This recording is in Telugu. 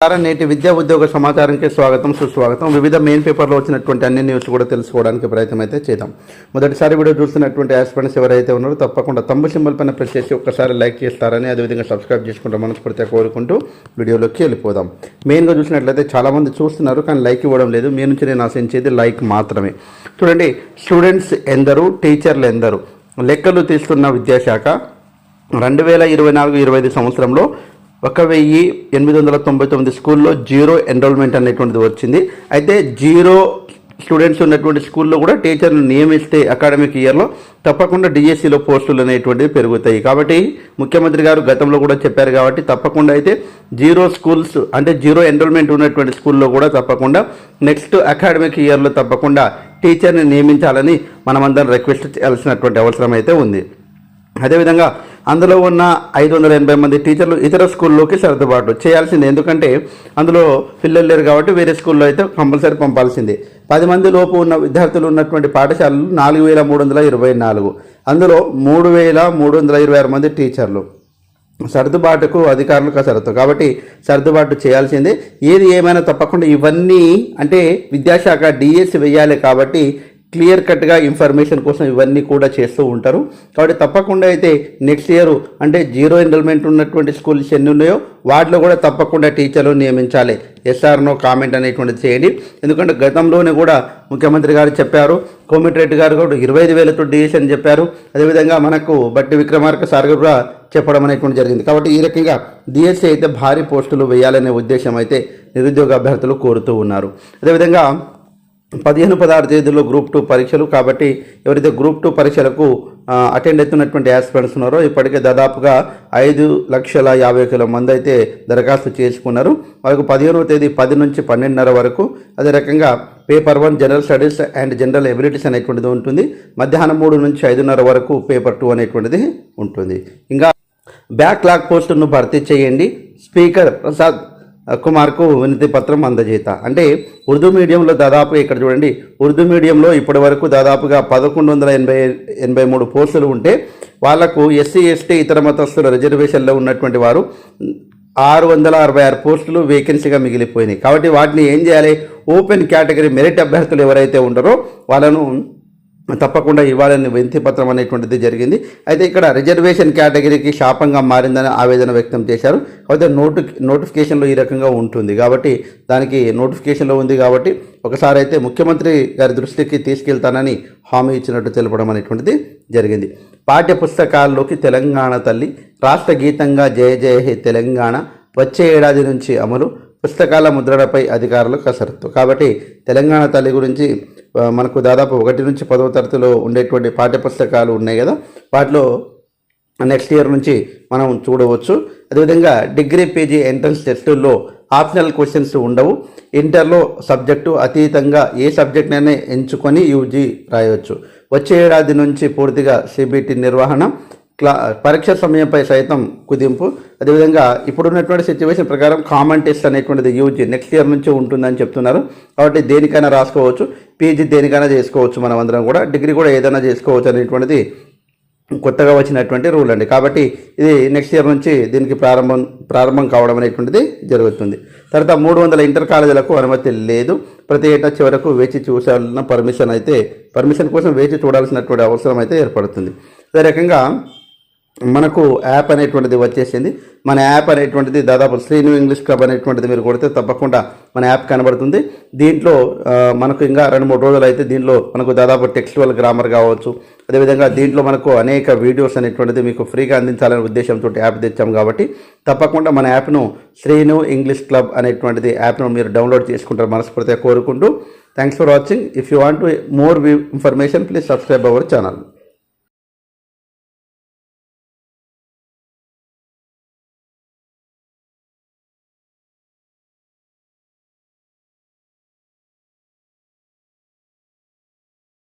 నమస్కారం. నేటి విద్యా ఉద్యోగ సమాచారానికి స్వాగతం సుస్వాగతం. వివిధ మెయిన్ పేపర్లో వచ్చినటువంటి అన్ని న్యూస్ కూడా తెలుసుకోవడానికి ప్రయత్నం అయితే చేద్దాం. మొదటిసారి వీడియో చూస్తున్నటువంటి ఆస్పిరెంట్స్ ఎవరైతే ఉన్నారో తప్పకుండా తమ్ము సింబల్ పైన ప్రెస్ చేసి ఒక్కసారి లైక్ చేస్తారని అదేవిధంగా సబ్స్క్రైబ్ చేసుకుంటాం మనస్ఫూర్తిగా కోరుకుంటూ వీడియోలోకి వెళ్ళిపోదాం. మెయిన్గా చూసినట్లయితే చాలామంది చూస్తున్నారు కానీ లైక్ ఇవ్వడం లేదు. మీ నుంచి నేను ఆశించేది లైక్ మాత్రమే. చూడండి స్టూడెంట్స్ ఎందరు టీచర్లు ఎందరు. లెక్కలు తీస్తున్న విద్యాశాఖ రెండు వేల ఇరవై నాలుగు ఇరవై ఐదు సంవత్సరంలో ఒక వెయ్యి ఎనిమిది వందల తొంభై తొమ్మిది స్కూల్లో జీరో ఎన్రోల్మెంట్ అనేటువంటిది వచ్చింది. అయితే జీరో స్టూడెంట్స్ ఉన్నటువంటి స్కూల్లో కూడా టీచర్లు నియమిస్తే అకాడమిక్ ఇయర్లో తప్పకుండా డిఎస్సిలో పోస్టులు అనేటువంటివి పెరుగుతాయి. కాబట్టి ముఖ్యమంత్రి గారు గతంలో కూడా చెప్పారు కాబట్టి తప్పకుండా అయితే జీరో స్కూల్స్ అంటే జీరో ఎన్రోల్మెంట్ ఉన్నటువంటి స్కూల్లో కూడా తప్పకుండా నెక్స్ట్ అకాడమిక్ ఇయర్లో తప్పకుండా టీచర్ని నియమించాలని మనమందరం రిక్వెస్ట్ చేయాల్సినటువంటి అవసరం అయితే ఉంది. అదేవిధంగా అందులో ఉన్న ఐదు వందల ఎనభై మంది టీచర్లు ఇతర స్కూల్లోకి సర్దుబాటు చేయాల్సింది. ఎందుకంటే అందులో పిల్లలు లేరు కాబట్టి వేరే స్కూల్లో అయితే కంపల్సరీ పంపాల్సిందే. పది మంది లోపు ఉన్న విద్యార్థులు ఉన్నటువంటి పాఠశాలలు నాలుగు వేల మూడు వందల ఇరవై నాలుగు. అందులో మూడు వేల మూడు వందల ఇరవై ఆరు మంది టీచర్లు. సర్దుబాటుకు అధికారులు కసరత్తు కాబట్టి సర్దుబాటు చేయాల్సిందే. ఏది ఏమైనా తప్పకుండా ఇవన్నీ అంటే విద్యాశాఖ డిఎస్సి వేయాలి కాబట్టి క్లియర్ కట్గా ఇన్ఫర్మేషన్ కోసం ఇవన్నీ కూడా చేస్తూ ఉంటారు. కాబట్టి తప్పకుండా అయితే నెక్స్ట్ ఇయర్ అంటే జీరో ఎన్రోల్మెంట్ ఉన్నటువంటి స్కూల్స్ ఎన్ని ఉన్నాయో వాటిలో కూడా తప్పకుండా టీచర్లు నియమించాలి. ఎస్ఆర్నో కామెంట్ అనేటువంటిది చేయండి. ఎందుకంటే గతంలోనే కూడా ముఖ్యమంత్రి గారు చెప్పారు కోమిటిరెడ్డి గారు కూడా ఇరవై ఐదు వేలతో డిఎస్ అని చెప్పారు. అదేవిధంగా మనకు బట్టి విక్రమార్క సార్ కూడా చెప్పడం అనేటువంటి జరిగింది. కాబట్టి ఈ రకంగా డిఎస్సీ అయితే భారీ పోస్టులు వేయాలనే ఉద్దేశం అయితే నిరుద్యోగ అభ్యర్థులు కోరుతూ ఉన్నారు. అదేవిధంగా పదిహేను పదహారు తేదీలో గ్రూప్ టూ పరీక్షలు కాబట్టి ఎవరైతే గ్రూప్ టూ పరీక్షలకు అటెండ్ అవుతున్నటువంటి యాస్పిరెంట్స్ ఉన్నారో ఇప్పటికే దాదాపుగా ఐదు లక్షల యాభై వేల మంది అయితే దరఖాస్తు చేసుకున్నారు. వాళ్ళకు పదిహేనవ తేదీ పది నుంచి పన్నెండున్నర వరకు అదే రకంగా paper one general studies and general abilities అనేటువంటిది ఉంటుంది. మధ్యాహ్నం మూడు నుంచి ఐదున్నర వరకు పేపర్ టూ అనేటువంటిది ఉంటుంది. ఇంకా బ్యాక్లాగ్ పోస్టును భర్తీ చేయండి. స్పీకర్ ప్రసాద్ కుమార్కు వినతి పత్రం అందజేత. అంటే ఉర్దూ మీడియంలో దాదాపు ఇక్కడ చూడండి ఉర్దూ మీడియంలో ఇప్పటి వరకు దాదాపుగా పదకొండు వందల ఎనభై ఎనభై మూడు పోస్టులు ఉంటే వాళ్ళకు ఎస్సీ ఎస్టీ ఇతర మతస్థుల రిజర్వేషన్లో ఉన్నటువంటి వారు ఆరు వందల అరవై ఆరు పోస్టులు వేకెన్సీగా మిగిలిపోయినాయి. కాబట్టి వాటిని ఏం చేయాలి? ఓపెన్ కేటగిరీ మెరిట్ అభ్యర్థులు ఎవరైతే ఉంటారో వాళ్ళను తప్పకుండా ఇవ్వాలని వినతి పత్రం అనేటువంటిది జరిగింది. అయితే ఇక్కడ రిజర్వేషన్ కేటగిరీకి శాపంగా మారిందని ఆవేదన వ్యక్తం చేశారు. అయితే నోటి నోటిఫికేషన్లో ఈ రకంగా ఉంటుంది కాబట్టి దానికి నోటిఫికేషన్లో ఉంది కాబట్టి ఒకసారి అయితే ముఖ్యమంత్రి గారి దృష్టికి తీసుకెళ్తానని హామీ ఇచ్చినట్టు తెలపడం అనేటువంటిది జరిగింది. పాఠ్య పుస్తకాల్లోకి తెలంగాణ తల్లి రాష్ట్ర గీతంగా జయ జయ హే తెలంగాణ వచ్చే ఏడాది నుంచి అమలు పుస్తకాల ముద్రణపై అధికారులు కసరత్తు. కాబట్టి తెలంగాణ తల్లి గురించి మనకు దాదాపు ఒకటి నుంచి పదవ తరగతిలో ఉండేటువంటి పాఠ్యపుస్తకాలు ఉన్నాయి కదా. వాటిలో నెక్స్ట్ ఇయర్ నుంచి మనం చూడవచ్చు. అదేవిధంగా డిగ్రీ పీజీ ఎంట్రన్స్ టెస్టుల్లో ఆప్షనల్ క్వశ్చన్స్ ఉండవు. ఇంటర్లో సబ్జెక్టు అతీతంగా ఏ సబ్జెక్ట్నైనా ఎంచుకొని యూజీ రాయవచ్చు. వచ్చే ఏడాది నుంచి పూర్తిగా సిబిటి నిర్వహణ క్లా పరీక్ష సమయంపై సైతం కుదింపు. అదేవిధంగా ఇప్పుడున్నటువంటి సిచ్యువేషన్ ప్రకారం కామన్ టెస్ట్ అనేటువంటిది యూజీ నెక్స్ట్ ఇయర్ నుంచి ఉంటుందని చెప్తున్నారు. కాబట్టి దేనికైనా రాసుకోవచ్చు. పీజీ దేనికైనా చేసుకోవచ్చు మనం అందరం కూడా. డిగ్రీ కూడా ఏదైనా చేసుకోవచ్చు అనేటువంటిది కొత్తగా వచ్చినటువంటి రూల్ అండి. కాబట్టి ఇది నెక్స్ట్ ఇయర్ నుంచి దీనికి ప్రారంభం ప్రారంభం కావడం అనేటువంటిది జరుగుతుంది. తర్వాత మూడు వందల ఇంటర్ కాలేజీలకు అనుమతి లేదు. ప్రతి ఏటా చివరకు వేచి చూసాలన్న పర్మిషన్ అయితే పర్మిషన్ కోసం వేచి చూడాల్సినటువంటి అవసరం అయితే ఏర్పడుతుంది. అదే రకంగా మనకు యాప్ అనేటువంటిది వచ్చేసింది. మన యాప్ అనేటువంటిది దాదాపు శ్రీను ఇంగ్లీష్ క్లబ్ అనేటువంటిది మీరు కొడితే తప్పకుండా మన యాప్ కనబడుతుంది. దీంట్లో మనకు ఇంకా రెండు మూడు రోజులు అయితే దీంట్లో మనకు దాదాపు టెక్స్టువల్ గ్రామర్ కావచ్చు. అదేవిధంగా దీంట్లో మనకు అనేక వీడియోస్ అనేటువంటిది మీకు ఫ్రీగా అందించాలనే ఉద్దేశంతో యాప్ తెచ్చాం కాబట్టి తప్పకుండా మన యాప్ను శ్రీను ఇంగ్లీష్ క్లబ్ అనేటువంటిది యాప్ను మీరు డౌన్లోడ్ చేసుకుంటారు మనస్ఫూర్తిగా కోరుకుంటూ thanks for watching. If you want more information please subscribe our channel.